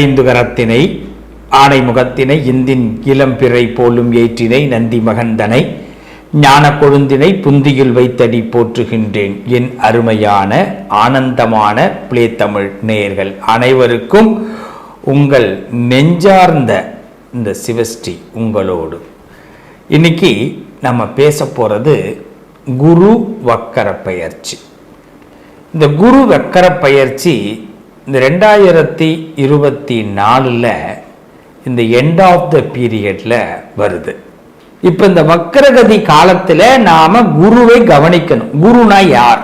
ஐந்து கரத்தினை ஆணை முகத்தினை இந்தின் இளம்பிறை போலும் ஏற்றினை நந்தி மகந்தனை ஞான கொழுந்தினை புந்தியில் வைத்தடி போற்றுகின்றேன். என் அருமையான ஆனந்தமான பிளே தமிழ் நேயர்கள் அனைவருக்கும் உங்கள் நெஞ்சார்ந்த இந்த சிவஸ்ரீ உங்களோடு. இன்னைக்கு நம்ம பேச போகிறது குரு வக்கர பயிற்சி. இந்த குரு வக்கர பயிற்சி இந்த ரெண்டாயிரத்தி இருபத்தி நாலில் இந்த எண்ட் ஆஃப் த பீரியடில் வருது. இப்போ இந்த வக்கரகதி காலத்தில் நாம் குருவை கவனிக்கணும். குருனா யார்?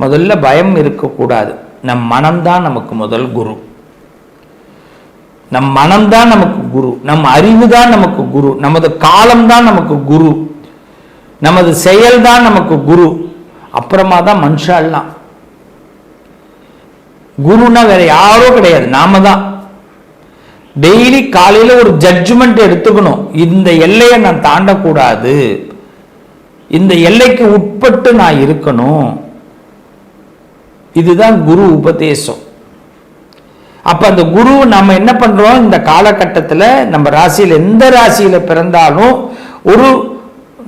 முதல்ல பயம் இருக்கக்கூடாது. நம் மனம்தான் நமக்கு முதல் குரு. நம் மனம்தான் நமக்கு குரு. நம் அறிவு தான் நமக்கு குரு. நமது காலம்தான் நமக்கு குரு. நமது செயல்தான் நமக்கு குரு. அப்புறமா தான் மனுஷாலாம் குருன்னா வேற யாரோ கிடையாது. நாம தான். டெய்லி காலையில ஒரு ஜட்ஜ்மெண்ட் எடுத்துக்கணும். இந்த எல்லையை நான் தாண்டக்கூடாது. இந்த எல்லைக்கு உட்பட்டு நான் இருக்கணும். இதுதான் குரு உபதேசம். அப்ப அந்த குரு நம்ம என்ன பண்றோம்? இந்த காலகட்டத்தில் நம்ம ராசியில் எந்த ராசியில பிறந்தாலும் ஒரு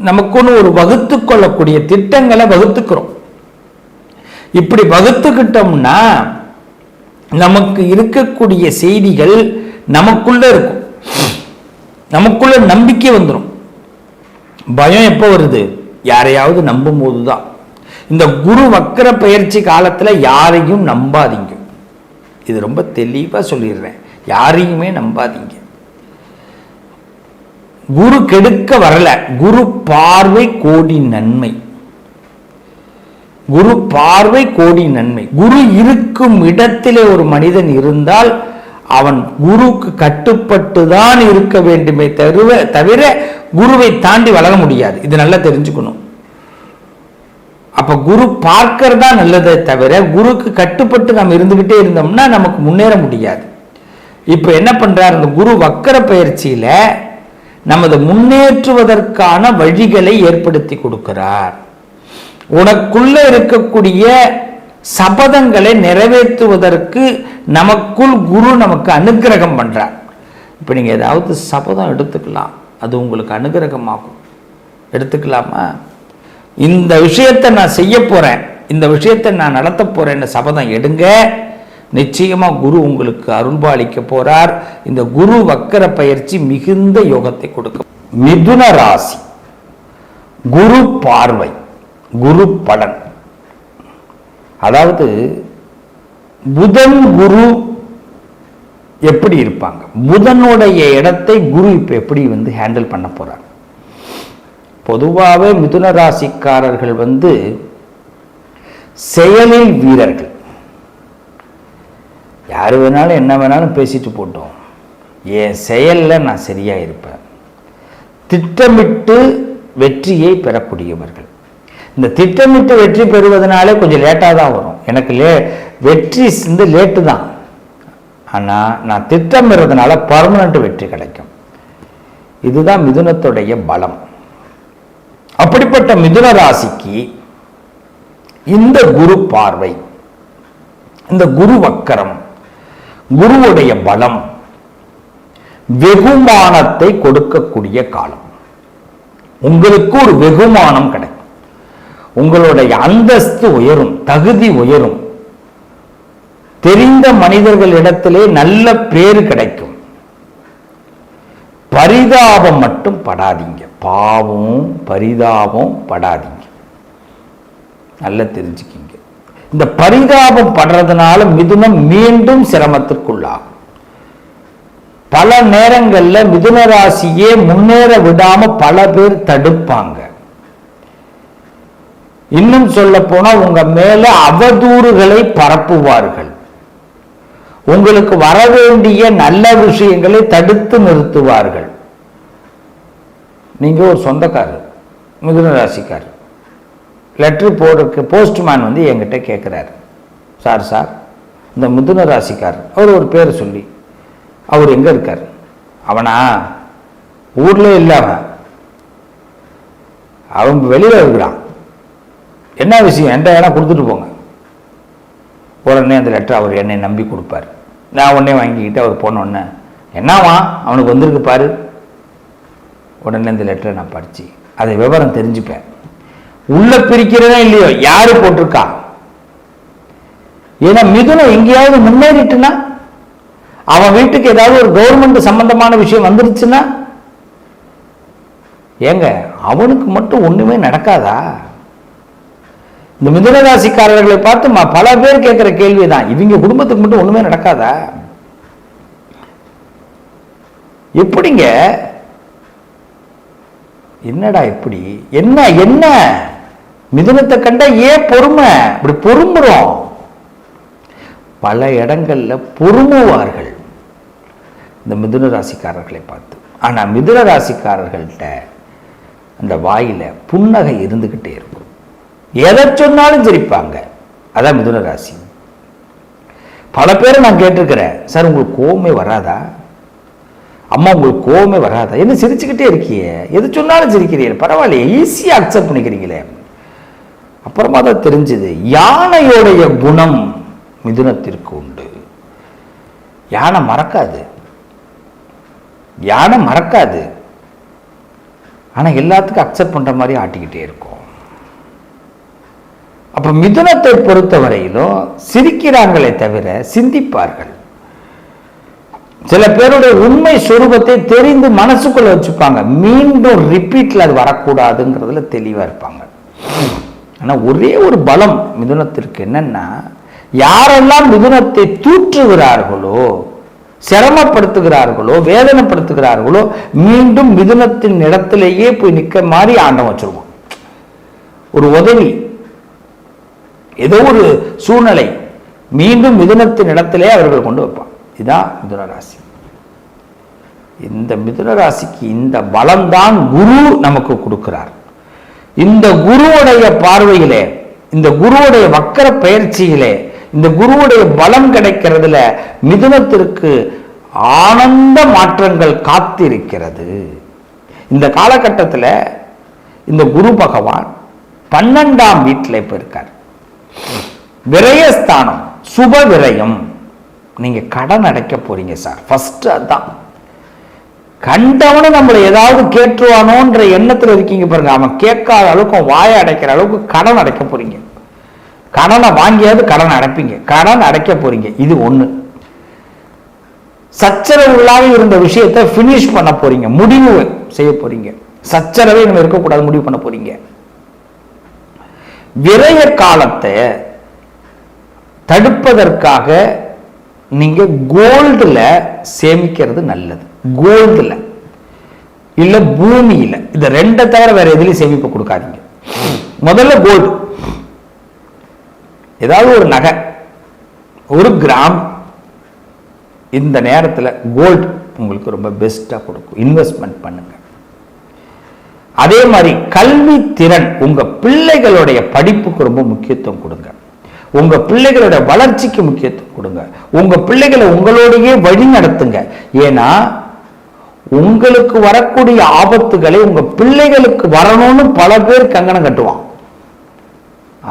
நமக்குன்னு ஒரு வகுத்து கொள்ளக்கூடிய திட்டங்களை வகுத்துக்கிறோம். இப்படி வகுத்துக்கிட்டோம்னா நமக்கு இருக்கக்கூடிய செய்திகள் நமக்குள்ள இருக்கும். நமக்குள்ள நம்பிக்கை வந்துடும் பயம் எப்போ வருது? யாரையாவது நம்பும் போது தான் இந்த குரு வக்கர பயிற்சி காலத்தில் யாரையும் நம்பாதீங்க. இது ரொம்ப தெளிவாக சொல்லிடுறேன். யாரையுமே நம்பாதீங்க. குரு கெடுக்க வரல. குரு பார்வை கோடி நன்மை. குரு பார்வை கோடி நன்மை. குரு இருக்கும் இடத்திலே ஒரு மனிதன் இருந்தால் அவன் குருக்கு கட்டுப்பட்டு தான் இருக்க வேண்டுமே தவிர தவிர குருவை தாண்டி வளர முடியாது. இது நல்லா தெரிஞ்சுக்கணும். அப்ப குரு பார்க்கறதா நல்லதே தவிர குருக்கு கட்டுப்பட்டு நம்ம இருந்துகிட்டே இருந்தோம்னா நமக்கு முன்னேற முடியாது. இப்ப என்ன பண்றாரு? அந்த குரு வக்கர பயிற்சியில நமது முன்னேற்றுவதற்கான வழிகளை ஏற்படுத்தி கொடுக்கிறார். உனக்குள்ள இருக்கக்கூடிய சபதங்களை நிறைவேற்றுவதற்கு நமக்குள் குரு நமக்கு அனுக்கிரகம் பண்ணுறார் இப்போ நீங்கள் ஏதாவது சபதம் எடுத்துக்கலாம். அது உங்களுக்கு அனுகிரகமாகும். எடுத்துக்கலாமா? இந்த விஷயத்தை நான் செய்ய போகிறேன் இந்த விஷயத்தை நான் நடத்த போகிறேன்னு சபதம் எடுங்க. நிச்சயமாக குரு உங்களுக்கு அருள்பாலிக்க போகிறார் இந்த குரு வக்கர பயிற்சி மிகுந்த யோகத்தை கொடுக்கும். மிதுன ராசி. குரு பார்வை. குரு பலன். அதாவது புதன் குரு எப்படி இருப்பாங்க? புதனுடைய இடத்தை குரு இப்போ எப்படி வந்து ஹேண்டில் பண்ண போகிறார் பொதுவாகவே மிதுன ராசிக்காரர்கள் வந்து செயலில் வீரர்கள். யார் வேணாலும் என்ன வேணாலும் பேசிட்டு போட்டோம். என் செயலில் நான் சரியாக இருப்பேன். திட்டமிட்டு வெற்றியை பெறக்கூடியவர்கள். இந்த திட்டமிட்டு வெற்றி பெறுவதனாலே கொஞ்சம் லேட்டாக தான் வரும். எனக்கு லே வெற்றி வந்து லேட்டு தான். ஆனால் நான் திட்டமிடுறதுனால பர்மனண்ட் வெற்றி கிடைக்கும். இதுதான் மிதுனத்துடைய பலம். அப்படிப்பட்ட மிதுன ராசிக்கு இந்த குரு பார்வை இந்த குரு வக்கரம் குருவுடைய பலம் வெகுமானத்தை கொடுக்கக்கூடிய காலம். உங்களுக்கு ஒரு வெகுமானம் கிடைக்கும். உங்களுடைய அந்தஸ்து உயரும் தகுதி உயரும். தெரிந்த மனிதர்களிடத்திலே நல்ல பேரு கிடைக்கும். பரிதாபம் மட்டும் படாதீங்க. பாவம் பரிதாபம் படாதீங்க. நல்லா தெரிஞ்சுக்கிங்க. இந்த பரிதாபம் படுறதுனால மிதுனம் மீண்டும் சிரமத்திற்குள்ளாகும். பல நேரங்களில் மிதுன ராசியே முன்னேற விடாம பல பேர் தடுப்பாங்க. இன்னும் சொல்ல போனா உங்க மேல அவதூறுகளை பரப்புவார்கள். உங்களுக்கு வர வேண்டிய நல்ல விஷயங்களை தடுத்து நிறுத்துவார்கள். நீங்க ஒரு சொந்தக்காரர் மிதுன ராசிக்காரர். லெட்ரு போடுறதுக்கு போஸ்ட்மேன் வந்து என்கிட்ட கேட்குறாரு சார் சார் இந்த மிதுன ராசிக்காரர் அவர் ஒரு பேர் சொல்லி அவர் எங்கே இருக்கார்? அவனா? ஊரில் இல்லாம அவன் வெளியில் இருக்கிறான். என்ன விஷயம்? என்கிட்ட இடம் கொடுத்துட்டு போங்க. உடனே அந்த லெட்டர் அவர் என்னை நம்பி கொடுப்பார். நான் உடனே வாங்கிக்கிட்டு அவர் போனோடனே என்னவா அவனுக்கு வந்திருக்கு பாரு. உடனே இந்த லெட்டரை நான் படித்து அதை விவரம் தெரிஞ்சுப்பேன். உள்ள பிரிக்கிறதா இல்லையோ? யாரு போட்டிருக்கா? ஏன்னா மிதுனம் எங்கேயாவது முன்னேறிட்டுனா அவன் வீட்டுக்கு ஏதாவது ஒரு கவர்மெண்ட் சம்பந்தமான விஷயம் வந்துருச்சுன்னா ஏங்க அவனுக்கு மட்டும் ஒண்ணுமே நடக்காதா? இந்த மிதுனராசிக்காரர்களை பார்த்து பல பேர் கேட்கிற கேள்விதான். இவங்க குடும்பத்துக்கு மட்டும் ஒன்றுமே நடக்காதா? எப்படிங்க? என்னடா இப்படி? என்ன என்ன? மிதுனத்தை கண்டா ஏன் பொறுமை? இப்படி பொறுமுறோம் பல இடங்கள்ல பொறுமுவார்கள். இந்த மிதுன ராசிக்காரர்களை பார்த்து. ஆனா மிதுன ராசிக்காரர்கள்ட்ட அந்த வாயில புன்னகை இருந்துகிட்டே இருக்கும். எதை சொன்னாலும் சிரிப்பாங்க அதான் மிதுன ராசி. பல பேரை நான் கேட்டிருக்கிறேன் சார் உங்களுக்கு கோவமே வராதா? அம்மா உங்களுக்கு கோவமே வராதா? என்ன சிரிச்சுக்கிட்டே இருக்கியே? எது சொன்னாலும் சிரிக்கிறீங்க பரவாயில்லையே ஈஸியாக அக்செப்ட் பண்ணிக்கிறீங்களே. அப்புறமா தான் தெரிஞ்சது யானையோடைய குணம் மிதுனத்திற்கு உண்டு. யானை மறக்காது. யானை மறக்காது. ஆனா எல்லாத்துக்கும் அக்செப்ட் பண்ற மாதிரி ஆட்டிக்கிட்டே இருக்கும். அப்ப மிதுனத்தை பொறுத்தவரையிலும் சிரிக்கிறாங்களே தவிர சிந்திப்பார்கள். சில பேருடைய உண்மை சுரூபத்தை தெரிந்து மனசுக்குள்ள வச்சுப்பாங்க. மீண்டும் ரிப்பீட்ல அது வரக்கூடாதுங்கிறதுல தெளிவா இருப்பாங்க. ஆனா ஒரே ஒரு பலம் மிதுனத்திற்கு என்னன்னா யாரெல்லாம் மிதுனத்தை தூற்றுகிறார்களோ சிரமப்படுத்துகிறார்களோ வேதனைப்படுத்துகிறார்களோ மீண்டும் மிதுனத்தின் இடத்திலேயே போய் நிற்க மாதிரி ஆண்டம் வச்சிருவோம் ஒரு உதவி ஏதோ ஒரு சூழ்நிலை மீண்டும் மிதுனத்தின் இடத்திலே அவர்கள் கொண்டு வைப்பான். இதுதான் மிதுன ராசி. இந்த மிதுன ராசிக்கு இந்த பலம்தான் குரு நமக்கு கொடுக்கிறார். இந்த குருவுடைய பார்வையிலே இந்த குருவுடைய வக்கர பயிற்சியிலே இந்த குருவுடைய பலம் கிடைக்கிறதுல மிதுனத்திற்கு ஆனந்த மாற்றங்கள் காத்திருக்கிறது. இந்த காலகட்டத்தில் இந்த குரு பகவான் பன்னெண்டாம் வீட்டில் இப்போ இருக்கார் விரயஸ்தானம் சுப விரயம் நீங்க கடன் அடைக்க போறீங்க சார் ஃபர்ஸ்ட் அதான் கண்டவனு நம்மளை ஏதாவது கேட்டுருவானோன்ற எண்ணத்துல இருக்கீங்க பாருங்க. அவன் கேட்காத அளவுக்கு வாயை அடைக்கிற அளவுக்கு கடன் அடைக்க போறீங்க. கடனை வாங்கியாவது கடன் அடைப்பீங்க. கடன் அடைக்க போறீங்க. இது ஒண்ணு. சச்சரவுகளாக இருந்த விஷயத்தை ஃபினிஷ் பண்ண போறீங்க. முடிவு செய்ய போறீங்க. சச்சரவை நம்ம இருக்கக்கூடாது முடிவு பண்ண போறீங்க. விரய காலத்தை தடுப்பதற்காக நீங்க கோல்டுல சேமிக்கிறது நல்லது. கோல்டுல. இல்ல பூமியில. இந்த ரெண்டை தவிர வேற எதுலையும் சேமிப்பு கொடுக்காதீங்க. முதல்ல கோல்டு. ஏதாவது ஒரு நகை. ஒரு கிராம். இந்த நேரத்தில் கோல்டு உங்களுக்கு ரொம்ப பெஸ்ட்டாக கொடுக்கும். இன்வெஸ்ட்மெண்ட் பண்ணுங்கள் அதே மாதிரி கல்வி திறன் உங்க பிள்ளைகளுடைய படிப்புக்கு ரொம்ப முக்கியத்துவம் கொடுங்க. உங்க பிள்ளைகளோட வளர்ச்சிக்கு முக்கியத்துவம் கொடுங்க. உங்க பிள்ளைகளை உங்களோடையே வழி நடத்துங்க. ஏன்னா உங்களுக்கு வரக்கூடிய ஆபத்துகளை உங்க பிள்ளைகளுக்கு வரணும்னு பல பேர் கங்கணம் கட்டுவான்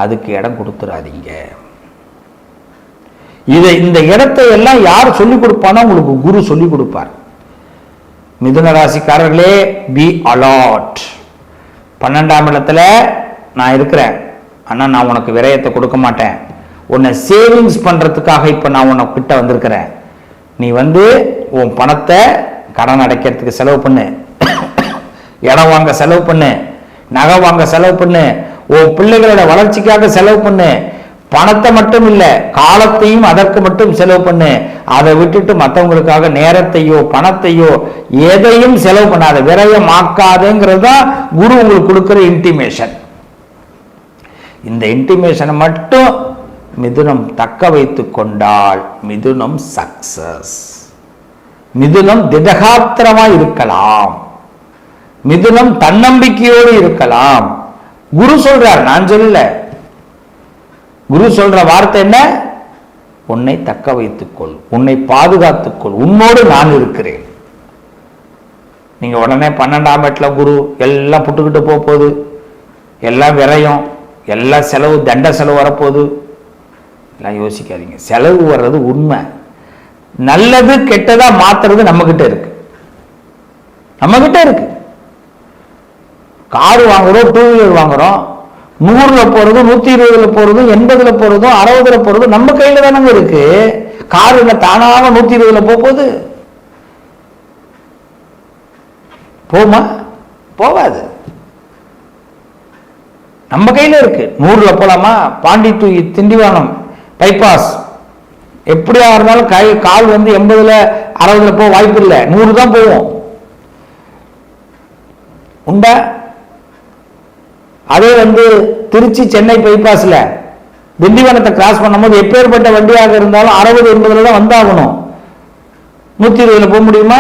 அதுக்கு இடம் கொடுத்துறாதீங்க. இதை இந்த இடத்தை எல்லாம் யார் சொல்லிக் கொடுப்பானா உங்களுக்கு குரு சொல்லிக் கொடுப்பார். மிதுன ராசிக்காரர்களே பி அலாட் பன்னெண்டாம் இடத்துல நான் இருக்கிறேன். ஆனால் நான் உனக்கு விரயத்தை கொடுக்க மாட்டேன். உன்னை சேவிங்ஸ் பண்ணுறதுக்காக இப்போ நான் உனக்கு கிட்ட வந்திருக்கிறேன். நீ வந்து உன் பணத்தை கடன் அடைக்கிறதுக்கு செலவு பண்ணு. இடம் வாங்க செலவு பண்ணு. நகை வாங்க செலவு பண்ணு. உன் பிள்ளைகளோட வளர்ச்சிக்காக செலவு பண்ணு. பணத்தை மட்டும் இல்ல காலத்தையும் அதற்கு மட்டும் செலவு பண்ணு. அதை விட்டுட்டு மற்றவங்களுக்காக நேரத்தையோ பணத்தையோ எதையும் செலவு பண்ணாத விரயமாக்காதுங்கிறது தான் குரு உங்களுக்கு கொடுக்குற இன்டிமேஷன் இந்த இன்டிமேஷனை மட்டும் மிதுனம் தக்க வைத்து கொண்டால் மிதுனம் சக்சஸ் மிதுனம் திடகாத்திரமாக இருக்கலாம். மிதுனம் தன்னம்பிக்கையோடு இருக்கலாம். குரு சொல்றார் நான் சொல்லல குரு சொல்ற வார்த்தை என்ன? உன்னை தக்க வைத்துக்கொள் உன்னை பாதுகாத்துக்கொள் உன்னோடு நான் இருக்கிறேன். நீங்க உடனே பன்னெண்டாம் வீட்டில் குரு எல்லாம் புட்டுக்கிட்டு போக போகுது. எல்லாம் விரையும் எல்லாம் செலவு தண்ட செலவு வரப்போகுது. எல்லாம் யோசிக்காதீங்க. செலவு வர்றது உண்மை. நல்லது கெட்டதா மாத்துறது நம்ம கிட்ட இருக்கு. நம்ம கிட்ட இருக்கு. கார் வாங்குறோம் டூ வீலர் வாங்குறோம். நூறுல போறதும் நூத்தி இருபதுல போறதும் எண்பதுல போறதும் அறுபதுல போறதும் நம்ம கையில தானங்க இருக்கு. கார் தானாக நூத்தி இருபதுல போகுது? போமா? போகாது நம்ம கையில இருக்கு. நூறுல போலாமா? பாண்டி டு திண்டிவனம் பைபாஸ் எப்படியா இருந்தாலும் கை கால் வந்து எண்பதுல அறுபதுல போக வாய்ப்பு இல்லை நூறு தான் போவோம். உண்டா? அதே வந்து திருச்சி சென்னை பைபாஸில் திண்டிவனத்தை கிராஸ் பண்ணும்போது எப்பேற்பட்ட வண்டியாக இருந்தாலும் அறுபது எண்பதுல தான் வந்தாகணும். நூற்றி இருபதில் போக முடியுமா?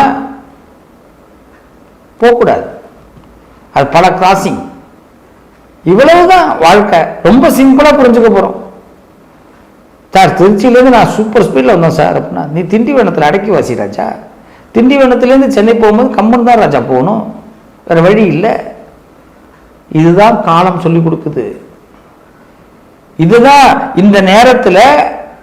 போகக்கூடாது. அது பல கிராசிங் இவ்வளவுதான் வாழ்க்கை. ரொம்ப சிம்பிளாக புரிஞ்சுக்க போகிறோம் சார் திருச்சியிலேருந்து நான் சூப்பர் ஸ்பீடில் வந்தேன் சார். அப்படின்னா நீ திண்டிவனத்தில் அடக்கி வாசி ராஜா. திண்டிவனத்துலேருந்து சென்னை போகும்போது கம்மன் தான் ராஜா போகணும். வேற வழி இல்லை. இதுதான் காலம் சொல்லி கொடுக்குது. இதுதான் இந்த நேரத்துல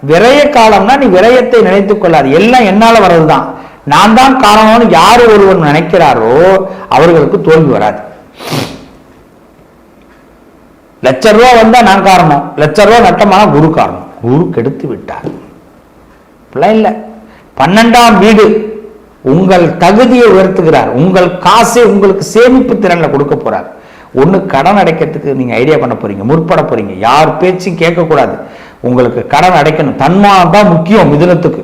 விரய காலம்னா நீ விரயத்தை நினைத்துக் கொள்ளாது. எல்லாம் என்னால வர்றதுதான். நான் தான் காரணம்னு யார் ஒருவர் நினைக்கிறாரோ அவர்களுக்கு தோல்வி வராது. லட்ச ரூபா வந்தா நான் காரணம். லட்ச ரூபா நட்டமான குரு காரணம். குரு கெடுத்து விட்டார். அப்படிலாம் இல்லை. பன்னெண்டாம் வீடு உங்கள் தகுதியை உயர்த்துகிறார். உங்கள் காசை உங்களுக்கு சேமிப்பு திறன்ல கொடுக்க போறார். ஒன்று கடன் அடைக்கிறதுக்கு நீங்கள் ஐடியா பண்ண போறீங்க முற்பட போறீங்க. யார் பேச்சும் கேட்கக்கூடாது. உங்களுக்கு கடன் அடைக்கணும். தன்மானம் தான் முக்கியம் மிதுனத்துக்கு.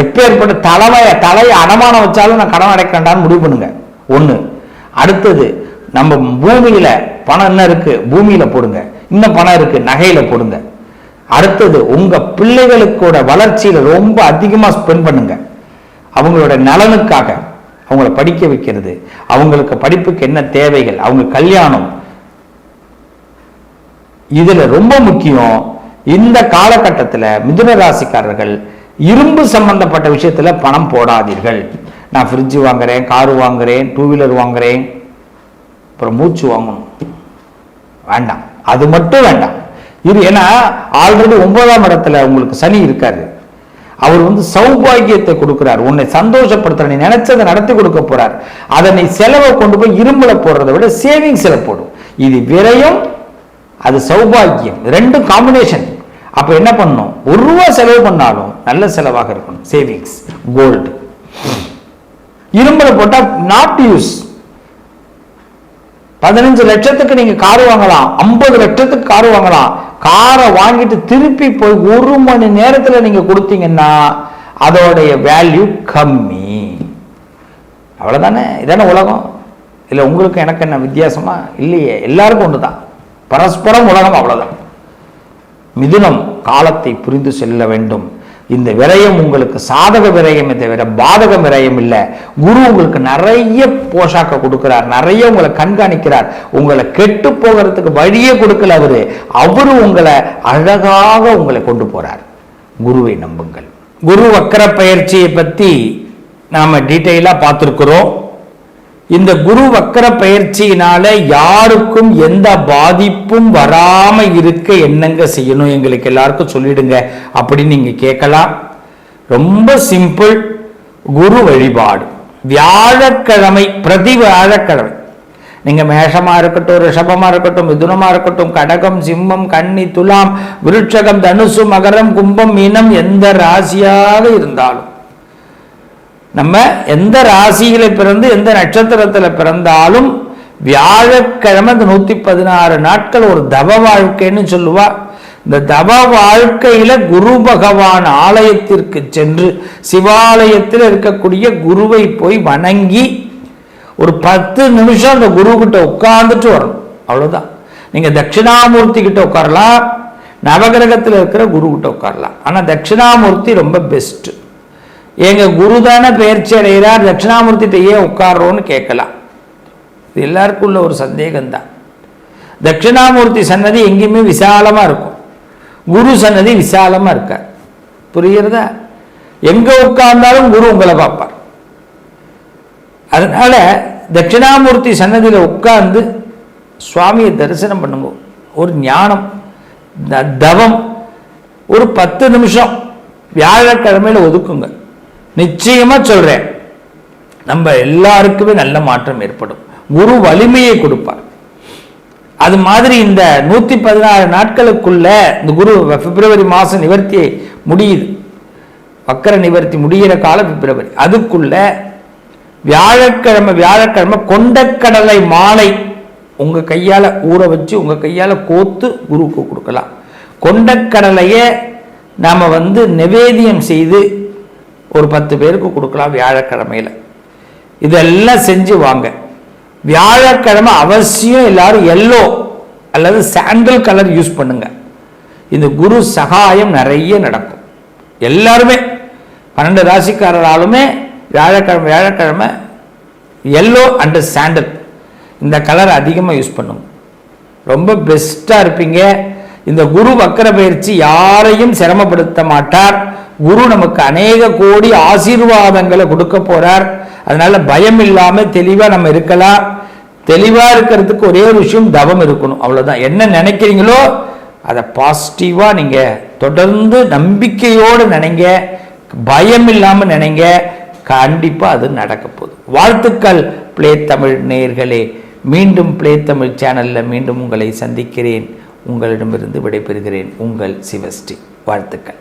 எப்பேற்பட்ட தலைமைய தலையை அடமானம் வச்சாலும் நான் கடன் அடைக்க வேண்டாம்னு முடிவு பண்ணுங்க. ஒன்று அடுத்தது நம்ம பூமியில் பணம் என்ன இருக்கு? பூமியில் போடுங்க. இன்னும் பணம் இருக்கு நகையில் போடுங்க. அடுத்தது உங்க பிள்ளைகளுக்கோட வளர்ச்சியில ரொம்ப அதிகமாக ஸ்பெண்ட் பண்ணுங்க. அவங்களோட நலனுக்காக. அவங்கள படிக்க வைக்கிறது. அவங்களுக்கு படிப்புக்கு என்ன தேவைகள்? அவங்க கல்யாணம். இதுல ரொம்ப முக்கியம் இந்த காலகட்டத்தில் மிதுன ராசிக்காரர்கள் இரும்பு சம்பந்தப்பட்ட விஷயத்துல பணம் போடாதீர்கள். நான் ஃப்ரிட்ஜ் வாங்குறேன் கார் வாங்குறேன் டூ வீலர் வாங்குறேன். அப்புறம் மூச்சு வாங்கணும். வேண்டாம். அது மட்டும் வேண்டாம். இது ஏன்னா ஆல்ரெடி ஒன்பதாம் இடத்துல உங்களுக்கு சனி இருக்காரு. அவர் வந்து சௌபாகியத்தை கொடுக்கிறார். உன்னை சந்தோஷப்படுத்துற நீ நினைச்சதை நடத்தி கொடுக்க போறார். அதனை செலவை கொண்டு போய் இரும்புல போடுறதை விட சேவிங்ஸ்ல போடும் இது விரயம் அது சௌபாகியம். ரெண்டும் காம்பினேஷன் அப்ப என்ன பண்ணும் ஒரு ரூபா செலவு பண்ணாலும் நல்ல செலவாக இருக்கணும். சேவிங்ஸ் கோல்டு இரும்புல போட்டா நாட் யூஸ் பதினஞ்சு லட்சத்துக்கு நீங்க கார் வாங்கலாம். ஐம்பது லட்சத்துக்கு கார் வாங்கலாம். காரை வாங்கிட்டு திருப்பி போய் ஒரு மணி நேரத்தில் நீங்கள் கொடுத்தீங்கன்னா அதோடைய வேல்யூ கம்மி. அவ்வளோதானே இதானே உலகம்? இல்லை உங்களுக்கு எனக்கு என்ன வித்தியாசமா? இல்லையே எல்லாருக்கும் ஒன்று தான் பரஸ்பரம் உலகம் அவ்வளோதான் மிதுனம் காலத்தை புரிந்து செல்ல வேண்டும். இந்த விரயம் உங்களுக்கு சாதக விரயமே தவிர பாதக விரயம் இல்லை. குரு உங்களுக்கு நிறைய போஷாக்க கொடுக்கிறார் நிறைய உங்களை கண்காணிக்கிறார். உங்களை கெட்டு போகிறதுக்கு வழியே கொடுக்கல அவரு. அவரு உங்களை அழகாக உங்களை கொண்டு போறார். குருவை நம்புங்கள். குரு வக்கர பயிற்சியை பத்தி நாம டீட்டெயிலாக பார்த்துருக்குறோம். இந்த குரு வக்கர பயிற்சியினால யாருக்கும் எந்த பாதிப்பும் வராம இருக்க என்னங்க செய்யணும்? எங்களுக்கு எல்லாருக்கும் சொல்லிடுங்க. அப்படின்னு நீங்க கேட்கலாம். ரொம்ப சிம்பிள் குரு வழிபாடு. வியாழக்கிழமை பிரதி வியாழக்கிழமை. நீங்க மேஷமா இருக்கட்டும் ரிஷபமா இருக்கட்டும் மிதுனமா இருக்கட்டும் கடகம் சிம்மம் கன்னி துலாம் விருட்சகம் தனுசு மகரம் கும்பம் மீனம் எந்த ராசியாக இருந்தாலும் நம்ம எந்த ராசியில பிறந்து எந்த நட்சத்திரத்துல பிறந்தாலும் வியாழக்கிழமை இந்த நூத்தி பதினாறு நாட்கள் ஒரு தவ வாழ்க்கைன்னு சொல்லுவா. இந்த தவ வாழ்க்கையில குரு பகவான் ஆலயத்திற்கு சென்று சிவாலயத்தில் இருக்கக்கூடிய குருவை போய் வணங்கி ஒரு பத்து நிமிஷம் அந்த குரு கிட்ட உட்கார்ந்துட்டு வரணும். அவ்வளவுதான். நீங்க தட்சிணாமூர்த்தி கிட்ட உட்காரலாம். நவகிரகத்தில் இருக்கிற குரு கிட்ட உட்காரலாம். ஆனா தட்சிணாமூர்த்தி ரொம்ப பெஸ்ட் எங்க குரு தானே பயிற்சி அடைகிறார் தட்சிணாமூர்த்திட்ட ஏன் உட்கார்றோன்னு கேட்கலாம். இது எல்லாருக்கும் உள்ள ஒரு சந்தேகம்தான். தட்சிணாமூர்த்தி சன்னதி எங்கேயுமே விசாலமாக இருக்கும். குரு சன்னதி விசாலமாக இருக்கார். புரிகிறதா? எங்கே உட்கார்ந்தாலும் குரு உங்களை பார்ப்பார். அதனால தட்சிணாமூர்த்தி சன்னதியில் உட்கார்ந்து சுவாமியை தரிசனம் பண்ணுங்க. ஒரு ஞானம் த- தவம் ஒரு பத்து நிமிஷம் வியாழக்கிழமையில் ஒதுக்குங்க. நிச்சயமா சொல்றேன். நம்ம எல்லாருக்குமே நல்ல மாற்றம் ஏற்படும். குரு வலிமையை கொடுப்பார். அது மாதிரி இந்த நூத்தி பதினாறு நாட்களுக்குள்ள இந்த குரு பிப்ரவரி மாதம் நிவர்த்தி முடியுது. வக்கர நிவர்த்தி முடிகிற காலம் பிப்ரவரி. அதுக்குள்ள வியாழக்கிழமை வியாழக்கிழமை கொண்டக்கடலை மாலை உங்க கையால ஊற வச்சு உங்க கையால கோத்து குருவுக்கு கொடுக்கலாம். கொண்டக்கடலையை நாம வந்து நிவேதியம் செய்து ஒரு பத்து பேருக்கு கொடுக்கலாம் வியாழக்கிழமையில. இதெல்லாம் செஞ்சு வாங்க. வியாழக்கிழமை அவசியம் எல்லாரும் எல்லோ அல்லது சாண்டல் கலர் யூஸ் பண்ணுங்க. இந்த குரு சகாயம் நிறைய நடக்கும். எல்லாருமே பன்னெண்டு ராசிக்காரராலுமே வியாழக்கிழமை வியாழக்கிழமை எல்லோ அண்டு சாண்டல் இந்த கலர் அதிகமாக யூஸ் பண்ணுங்க. ரொம்ப பெஸ்ட்டாக இருப்பீங்க. இந்த குரு வக்கர பயிற்சி யாரையும் சிரமப்படுத்த மாட்டார். குரு நமக்கு அநேக கோடி ஆசீர்வாதங்களை கொடுக்க போறார். அதனால பயம் இல்லாம தெளிவா நம்ம இருக்கலாம். தெளிவா இருக்கிறதுக்கு ஒரே ஒரு விஷயம் தவம் இருக்கணும். அவ்வளவுதான். என்ன நினைக்கிறீங்களோ அதை பாசிட்டிவா நீங்க தொடர்ந்து நம்பிக்கையோடு நினைங்க. பயம் இல்லாம நினைங்க. கண்டிப்பா அது நடக்க போகுது. வாழ்த்துக்கள். பிளே தமிழ் நேயர்களே மீண்டும் பிளே தமிழ் சேனல்ல மீண்டும் உங்களை சந்திக்கிறேன். உங்களிடமிருந்து விடைபெறுகிறேன். உங்கள் சிவஸ்ரீ. வாழ்த்துக்கள்.